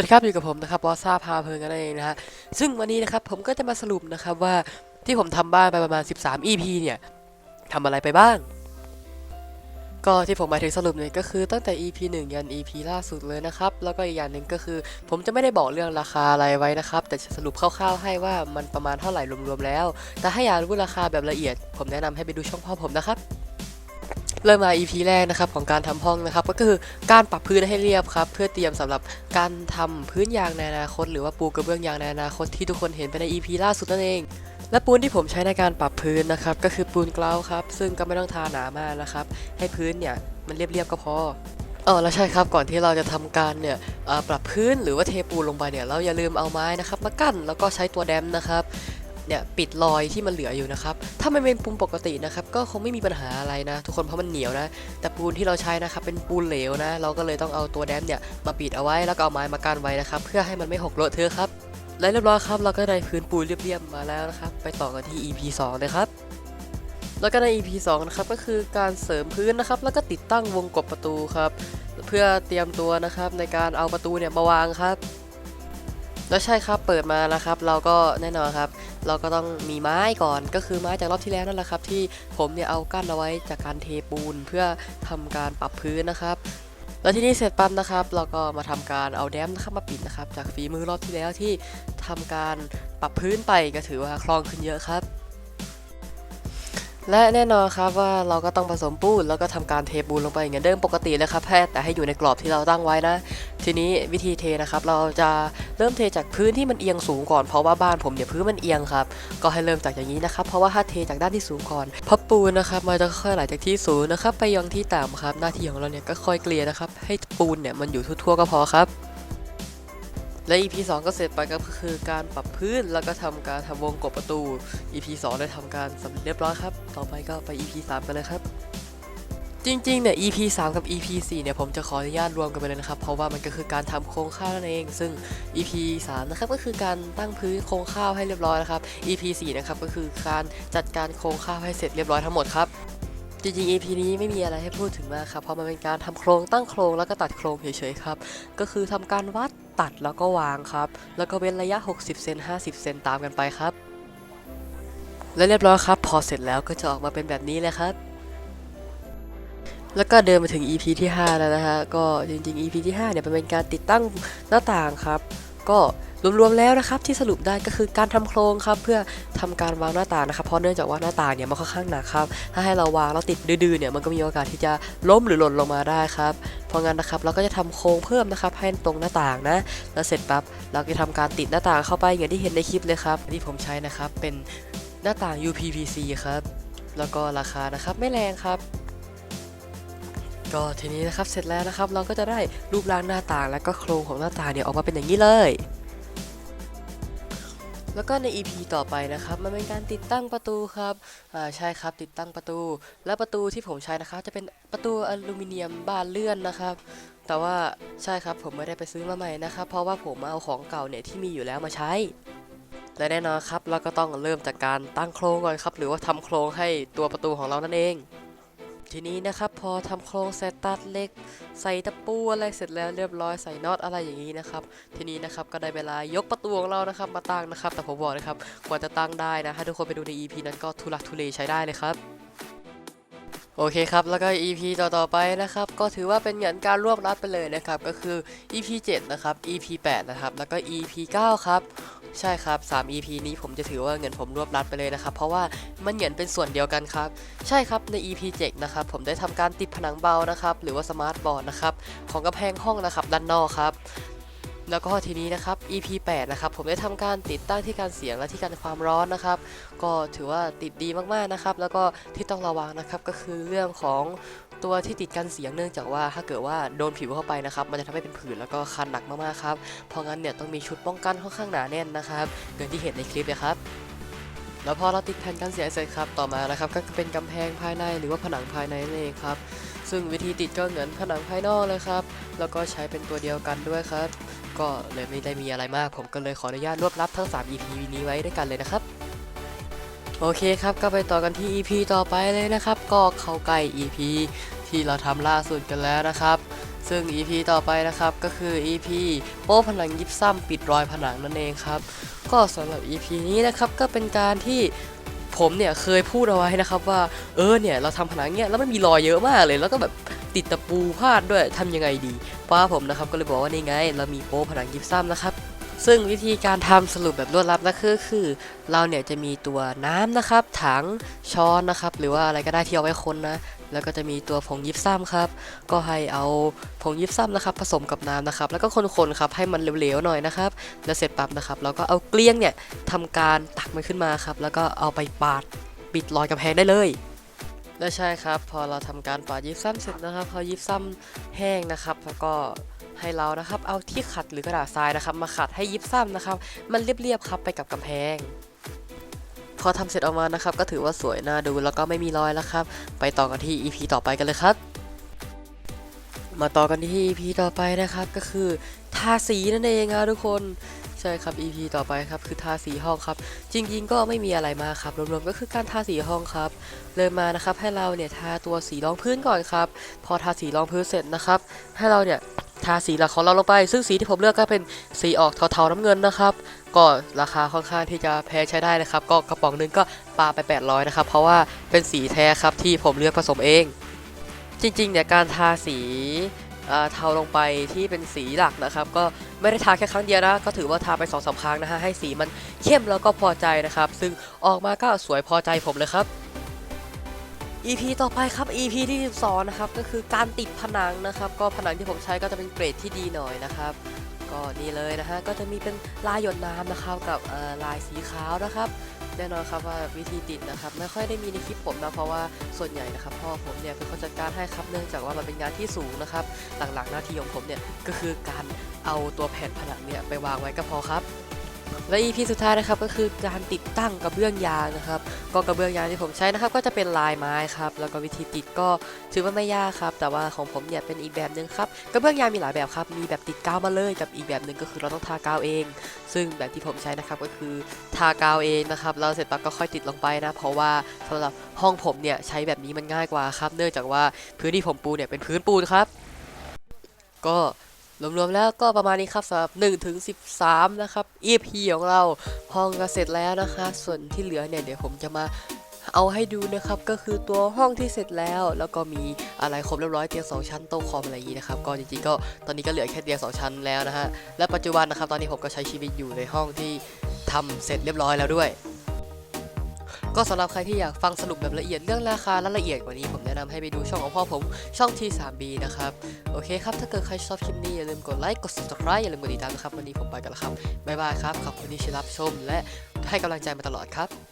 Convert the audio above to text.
วัสดีครับอยู่กับผมนะครับวอซ่าพาเพลินกันเองนะฮะซึ่งวันนี้นะครับผมก็จะมาสรุปนะครับว่าที่ผมทำบ้านไปประมาณ 13 EP เนี่ยทำอะไรไปบ้าง ก็ที่ผมมาถึงสรุปเนี่ยก็คือตั้งแต่ EP 1 ยัน EP ล่าสุดเลยนะครับ แล้วก็อีกอย่างหนึ่งก็คือ ผมจะไม่ได้บอกเรื่องราคาอะไรไว้นะครับ แต่จะสรุปคร่าวๆให้ว่ามันประมาณเท่าไหร่รวมๆแล้ว แต่ถ้าอยากรู้ราคาแบบละเอียด ผมแนะนำให้ไปดูช่องพ่อผมนะครับ เริ่มมา EP แรกนะครับของการทำห้องนะครับก็คือการปรับพื้นให้เรียบครับเพื่อเตรียมสำหรับการทำพื้นยางในอนาคต หรือว่าปูกระเบื้องยางในอนาคตที่ทุกคนเห็นไปใน EP ล่าสุดนั่นเอง และปูนที่ผมใช้ในการปรับพื้นนะครับก็คือปูนเกลาครับซึ่งก็ไม่ต้องทาหนามากนะครับให้พื้นเนี่ยมันเรียบๆก็พอเออแล้วใช่ครับก่อนที่เราจะทำการเนี่ยปรับพื้นหรือว่าเทปูนลงไปเนี่ยเราอย่าลืมเอาไม้นะครับมากั้นแล้วก็ใช้ตัวแดมนะครับ เนี่ยปิดรอยที่มันเหลืออยู่นะครับ ถ้ามันเป็นปูนปกตินะครับ ก็คงไม่มีปัญหาอะไรนะ ทุกคนเพราะมันเหนียวนะ แต่ปูนที่เราใช้นะครับเป็นปูนเหลวนะ เราก็เลยต้องเอาตัวแดมเนี่ยมาปิดเอาไว้แล้วก็เอาไม้มากั้นไว้นะครับ เพื่อให้มันไม่หกเลอะเทอะครับและเรียบร้อยครับเราก็ได้พื้นปูนเรียบๆมาแล้วนะครับไปต่อกันที่ EP 2นะครับแล้วก็ใน EP 2นะครับก็คือการเสริมพื้นนะครับ แล้วก็ติดตั้งวงกบประตูครับ เพื่อเตรียมตัวนะครับในการเอาประตูเนี่ยมาวางครับ แล้วใช่ครับเปิดมานะครับ เราก็แน่นอนครับ เราก็ต้องมีไม้ก่อนก็คือไม้จากรอบที่แล้วนั่นแหละครับ ที่ผมเนี่ยเอากั้นเอาไว้จากการเทปูนเพื่อทำการปรับพื้นนะครับแล้วที่นี่เสร็จปั๊บนะครับ เราก็มาทำการเอาแดมนะครับมาปิดนะครับ จากฝีมือรอบที่แล้วที่ทำการปรับพื้นไปก็ถือว่าคล่องขึ้นเยอะครับ และแน่นอนครับว่าเราก็ต้องผสมปูนแล้วก็ทำการเทปูนลงไปอย่างเดิมปกติเลยครับแค่แต่ให้อยู่ในกรอบที่เราตั้งไว้นะ ทีนี้วิธีเทนะครับเราจะเริ่มเทจากพื้นที่มันเอียงสูงก่อนเพราะว่าบ้านผมเนี่ยพื้นมันเอียงครับก็ให้เริ่มจากอย่างนี้นะครับเพราะว่าถ้าเทจากด้านที่สูงก่อนพราะปูนนะครับมันจะค่อยไหลจากที่สูงนะครับไปยังที่ต่ำครับ หน้าที่ของเราเนี่ยก็ค่อยเกลี่ยนะครับให้ปูนเนี่ยมันอยู่ทั่วๆก็พอครับและ EP 2 ก็เสร็จไปก็คือการปรับพื้นแล้วก็ทำการทำวงกบประตู EP 2 ได้ทำการสำเร็จเรียบร้อยครับ ต่อไปก็ไป EP 3 กันเลยครับ จริงๆเนี่ย EP 3 กับ EP 4 เนี่ย ผมจะขออนุญาตรวมกันไปเลยนะครับ เพราะว่ามันก็คือการทำโครงข้าวนั่นเอง ซึ่ง EP 3 นะครับ ก็คือการตั้งพื้นโครงข้าวให้เรียบร้อยนะครับ EP 4 นะครับ ก็คือการจัดการโครงข้าวให้เสร็จเรียบร้อยทั้งหมดครับ จริงๆ EP นี้ไม่มีอะไรให้พูดถึงมากครับ เพราะมันเป็นการทำโครงตั้งโครงแล้วก็ตัดโครงเฉยๆครับ ก็คือทำการวัดตัดแล้วก็วางครับ แล้วก็เว้นระยะ 60 เซน 50 เซนตามกันไปครับ และเรียบร้อยครับ พอเสร็จแล้วก็จะออกมาเป็นแบบนี้เลยครับ แล้วก็เดินมาถึง EP ที่ 5 แล้วนะฮะ ก็จริงๆ EP ที่ 5 เนี่ยเป็นการติดตั้งหน้าต่างครับ ก็รวมๆแล้วนะครับที่สรุปได้ก็คือการทำโครงครับเพื่อทำการวางหน้าต่างนะครับเพราะเนื่องจากว่าหน้าต่างเนี่ยมันค่อนข้างหนักครับถ้าให้เราวางแล้วติดดื้อๆเนี่ยมันก็มีโอกาสที่จะล้มหรือหล่นลงมาได้ครับเพราะงั้นนะครับเราก็จะทำโครงเพิ่มนะครับให้ตรงหน้าต่างนะแล้วเสร็จปั๊บเราก็ทำการติดหน้าต่างเข้าไปอย่างที่เห็นในคลิปเลยครับที่ผมใช้นะครับเป็นหน้าต่าง UPVC ครับแล้วก็ราคานะครับไม่แรงครับ ก็ทีนี้นะครับเสร็จแล้วนะครับเราก็จะได้รูปร่างหน้าต่าง และก็โครงของหน้าต่างเนี่ยออกมาเป็นอย่างนี้เลย แล้วก็ใน EP ต่อไปนะครับมันเป็นการติดตั้งประตูครับอ่าใช่ครับติดตั้งประตู และประตูที่ผมใช้นะครับจะเป็นประตูอลูมิเนียมบานเลื่อนนะครับ แต่ว่าใช่ครับผมไม่ได้ไปซื้อมาใหม่นะครับ เพราะว่าผมเอาของเก่าเนี่ยที่มีอยู่แล้วมาใช้และแน่นอนครับเราก็ต้องเริ่มจากการตั้งโครงก่อนครับ หรือว่าทำโครงให้ตัวประตูของเรานั่นเอง ทีนี้นะครับพอทำโครงเสร็จตัดเล็ก ใส่ตะปูอะไรเสร็จแล้วเรียบร้อยใส่น็อตอะไรอย่างนี้นะครับ ทีนี้นะครับก็ได้เวลายกประตูของเรานะครับมาตั้งนะครับ แต่ผมบอกเลยครับกว่าจะตั้งได้นะถ้าทุกคนไปดูใน EP นั้นก็ทุลักทุเลใช้ได้เลยครับโอเคครับ แล้วก็ EP ต่อๆไปนะครับ ก็ถือว่าเป็นเหมือนการรวบรัดไปเลยนะครับ ก็คือ EP 7 นะครับ EP 8 นะครับ แล้วก็ EP 9 ครับ ใช่ครับ 3 EP นี้ผมจะถือว่าเงินผมรวบรัดไปเลยนะครับ เพราะว่ามันเหมือนเป็นส่วนเดียวกันครับ ใช่ครับใน EP 7นะครับ ผมได้ทำการติดผนังเบานะครับ หรือว่าสมาร์ทบอร์ดนะครับ ของกระแพงห้องนะครับด้านนอกครับแล้วก็ทีนี้นะครับ EP 8 นะครับ ผมได้ทำการติดตั้งที่การเสียงและที่การความร้อนนะครับ ก็ถือว่าติดดีมากๆนะครับ แล้วก็ที่ต้องระวังนะครับก็คือเรื่องของ ตัวที่ติดกันเสียงเนื่องจากว่าถ้าเกิดว่าโดนผิวเข้าไปนะครับ มันจะทำให้เป็นผื่นแล้วก็คันหนักมากๆครับ เพราะงั้นเนี่ยต้องมีชุดป้องกันค่อนข้างหนาแน่นนะครับอย่างที่เห็นในคลิปเลยครับแล้วพอเราติดแผ่นกันเสียงเสร็จครับต่อมานะครับก็เป็นกำแพงภายในหรือว่าผนังภายในนั่นเองครับซึ่งวิธีติดก็เหมือนผนังภายนอกเลยครับแล้วก็ใช้เป็นตัวเดียวกันด้วยครับ ก็เลยไม่ได้มีอะไรมาก ผมก็เลยขออนุญาตรวบรัดทั้ง 3 EP นี้ไว้ด้วยกันเลยนะครับ โอเคครับก็ไปต่อกันที่ EP ต่อไปเลยนะครับ ก็เข้าใกล้ EP ที่เราทำล่าสุดกันแล้วนะครับ ซึ่ง EP ต่อไปนะครับก็คือ EP โป๊ผนังยิบซ้ำปิดรอยผนังนั่นเองครับ ก็สำหรับ EP นี้นะครับก็เป็นการที่ผมเนี่ยเคยพูดเอาไว้นะครับว่าเออเนี่ยเราทำผนังเนี่ยแล้วมันมีรอยเยอะมากเลย แล้วก็แบบติดตะปูพาดด้วยทำยังไงดีป้าผมนะครับก็เลยบอกว่านี่ไง เรามีโป๊ผนังยิบซ้ำนะครับ ซึ่งวิธีการทำสรุปแบบรวดลัดนะคือคือ เราเนี่ยจะมีตัวน้ำนะครับ ถังช้อนนะครับ หรือว่าอะไรก็ได้ที่เอาไว้คนนะ แล้วก็จะมีตัวผงยิบซ้ำครับ ก็ให้เอาผงยิบซ้ำนะครับ ผสมกับน้ำนะครับ แล้วก็คนๆครับให้มันเหลวๆหน่อยนะครับ แล้วเสร็จปั๊บนะครับ เราก็เอาเกลี้ยงเนี่ยทำการตักมันขึ้นมาครับ แล้วก็เอาไปปาดปิดรอยกำแพงได้เลยและใช่ครับ พอเราทำการปาดยิบซ้ำเสร็จนะครับ พอยิบซ้ำแห้งนะครับ แล้วก็ ให้เรานะครับ เอาที่ขัดหรือกระดาษทรายนะครับ มาขัดให้ยิบซ้ำนะครับ มันเรียบๆครับไปกับกำแพง พอทำเสร็จออกมานะครับ ก็ถือว่าสวยน่าดูแล้วก็ไม่มีรอยแล้วครับ ไปต่อกันที่ EP ต่อไปกันเลยครับ มาต่อกันที่ EP ต่อไปนะครับ ก็คือทาสีนั่นเองครับทุกคนใช่ครับ EP ต่อไปครับคือทาสีห้องครับ จริงๆ ก็ไม่มีอะไรมาครับ รวมๆ ก็คือการทาสีห้องครับเริ่มมานะครับให้เราเนี่ยทาตัวสีรองพื้นก่อนครับ พอทาสีรองพื้นเสร็จนะครับ ให้เราเนี่ย ทาสีหลักของเราลงไป ซึ่งสีที่ผมเลือกก็เป็นสีออกเทาๆน้ำเงินนะครับ ก็ราคาค่อนข้างที่จะแพงใช้ได้นะครับ ก็กระป๋องนึงก็ปาไป 800นะครับ เพราะว่าเป็นสีแท้ครับที่ผมเลือกผสมเอง จริงๆเนี่ยการทาสีเทาลงไปที่เป็นสีหลักนะครับ ก็ไม่ได้ทาแค่ครั้งเดียวนะ ก็ถือว่าทาไป2อสาครั้งนะฮะให้สีมันเข้มแล้วก็พอใจนะครับ ซึ่งออกมาก็สวยพอใจผมเลยครับ EP ต่อไปครับ EP ที่ 12 นะครับ ก็คือการติดผนังนะครับ ก็ผนังที่ผมใช้ก็จะเป็นเกรดที่ดีหน่อยนะครับ ก็นี่เลยนะฮะ ก็จะมีเป็นลายหยดน้ำนะครับ กับลายสีขาวนะครับ แน่นอนครับว่าวิธีติดนะครับ ไม่ค่อยได้มีในคลิปผมนะ เพราะว่าส่วนใหญ่นะครับพ่อผมเนี่ยเป็นคนจัดการให้ครับ เนื่องจากว่ามันเป็นงานที่สูงนะครับ หลักๆหน้าที่ของผมเนี่ยก็คือการเอาตัวแผ่นผนังเนี่ยไปวางไว้ก็พอครับ และ EP สุดท้ายนะครับก็คือการติดตั้งกระเบื้องยางนะครับก็กระเบื้องยางที่ผมใช้นะครับก็จะเป็นลายไม้ครับแล้วก็วิธีติดก็ถือว่าไม่ยากครับ แต่ว่าของผมเนี่ยเป็นอีกแบบหนึ่งครับกระเบื้องยางมีหลายแบบครับมีแบบติดกาวมาเลยกับอีกแบบหนึ่งก็คือเราต้องทากาวเอง ซึ่งแบบที่ผมใช้นะครับก็คือทากาวเองนะครับแล้วเสร็จปั๊บก็ค่อยติดลงไปนะ เพราะว่าสำหรับห้องผมเนี่ยใช้แบบนี้มันง่ายกว่าครับ เนื่องจากว่าพื้นที่ผมปูเนี่ยเป็นพื้นปูนครับ ก็ รวมๆแล้วก็ประมาณนี้ครับสำหรับ1ถึง13 นะครับ EP ของเราห้องก็เสร็จแล้วนะคะ ส่วนที่เหลือเนี่ยเดี๋ยวผมจะมาเอาให้ดูนะครับก็คือตัวห้องที่เสร็จแล้ว แล้วก็มีอะไรครบเรียบร้อยเตียงสองชั้นโต๊ะคอมอะไรอย่างนี้นะครับก็จริงๆก็ตอนนี้ก็เหลือแค่เตียงสองชั้นแล้วนะฮะและปัจจุบันนะครับตอนนี้ผมก็ใช้ชีวิตอยู่ในห้องที่ทำเสร็จเรียบร้อยแล้วด้วย ก็สำหรับใครที่อยากฟังสรุปแบบละเอียดเรื่องราคาและละเอียดกว่านี้ผมแนะนำให้ไปดูช่องของพ่อผมช่อง T3B นะครับโอเคครับถ้าเกิดใครชอบคลิปนี้อย่าลืมกดไลค์กด subscribe อย่าลืมกดติดตามนะครับวันนี้ผมไปกันแล้วครับบ๊ายบายครับขอบคุณที่รับชม และให้กำลังใจมาตลอดครับ